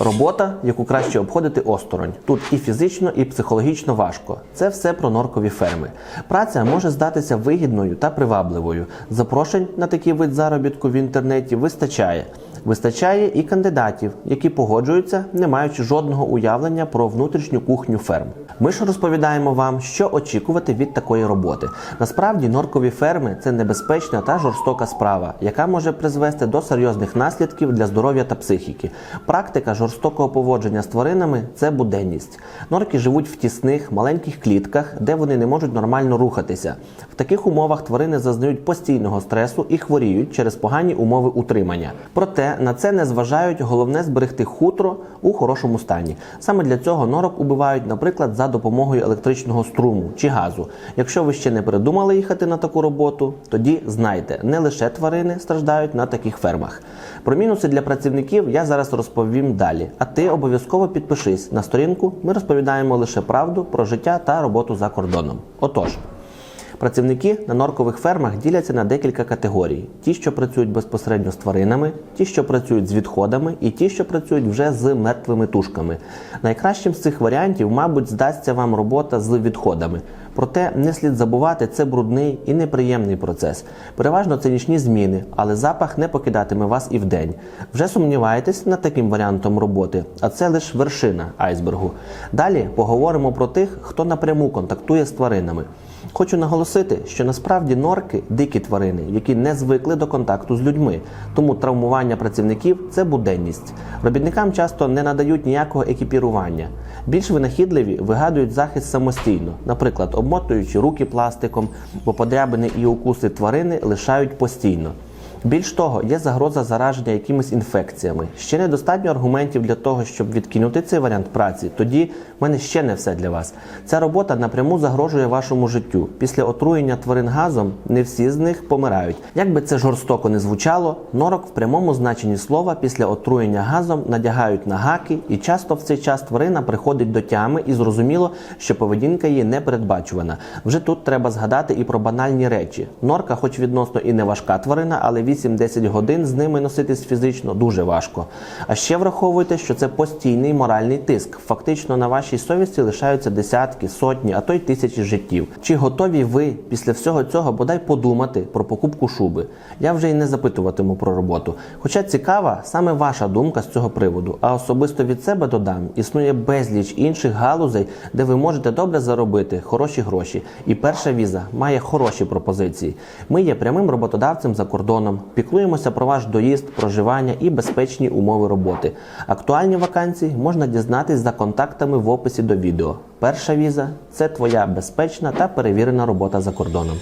Робота, яку краще обходити осторонь. Тут і фізично, і психологічно важко. Це все про норкові ферми. Праця може здатися вигідною та привабливою. Запрошень на такий вид заробітку в інтернеті вистачає. Вистачає і кандидатів, які погоджуються, не маючи жодного уявлення про внутрішню кухню ферм. Ми ж розповідаємо вам, що очікувати від такої роботи. Насправді, норкові ферми це небезпечна та жорстока справа, яка може призвести до серйозних наслідків для здоров'я та психіки. Практика жорстокого поводження з тваринами це буденність. Норки живуть в тісних маленьких клітках, де вони не можуть нормально рухатися. В таких умовах тварини зазнають постійного стресу і хворіють через погані умови утримання. Проте на це не зважають головне зберегти хутро у хорошому стані. Саме для цього норок убивають, наприклад, за допомогою електричного струму чи газу. Якщо ви ще не передумали їхати на таку роботу, тоді знайте, не лише тварини страждають на таких фермах. Про мінуси для працівників я зараз розповім далі. А ти обов'язково підпишись на сторінку. Ми розповідаємо лише правду про життя та роботу за кордоном. Отож. Працівники на норкових фермах діляться на декілька категорій: ті, що працюють безпосередньо з тваринами, ті, що працюють з відходами, і ті, що працюють вже з мертвими тушками. Найкращим з цих варіантів, мабуть, здасться вам робота з відходами. Проте не слід забувати, це брудний і неприємний процес. Переважно це нічні зміни, але запах не покидатиме вас і вдень. Вже сумніваєтесь над таким варіантом роботи, а це лише вершина айсбергу. Далі поговоримо про тих, хто напряму контактує з тваринами. Хочу наголосити, що насправді норки дикі тварини, які не звикли до контакту з людьми, тому травмування працівників це буденність. Робітникам часто не надають ніякого екіпірування. Більш винахідливі вигадують захист самостійно, наприклад, обмотуючи руки пластиком, бо подрябини і укуси тварини лишають постійно. Більш того, є загроза зараження якимись інфекціями. Ще недостатньо аргументів для того, щоб відкинути цей варіант праці. Тоді в мене ще не все для вас. Ця робота напряму загрожує вашому життю. Після отруєння тварин газом не всі з них помирають. Як би це жорстоко не звучало, норок в прямому значенні слова після отруєння газом надягають на гаки, і часто в цей час тварина приходить до тями і зрозуміло, що поведінка її не передбачувана. Вже тут треба згадати і про банальні речі. Норка, хоч відносно і не важка тварина, але 8-10 годин з ними носитись фізично дуже важко. А ще враховуйте, що це постійний моральний тиск. Фактично на вашій совісті лишаються десятки, сотні, а то й тисячі життів. Чи готові ви після всього цього бодай подумати про покупку шуби? Я вже й не запитуватиму про роботу. Хоча цікава саме ваша думка з цього приводу. А особисто від себе додам, існує безліч інших галузей, де ви можете добре заробити хороші гроші. І перша віза має хороші пропозиції. Ми є прямим роботодавцем за кордоном, піклуємося про ваш доїзд, проживання і безпечні умови роботи. Актуальні вакансії можна дізнатись за контактами в описі до відео. Перша віза це твоя безпечна та перевірена робота за кордоном.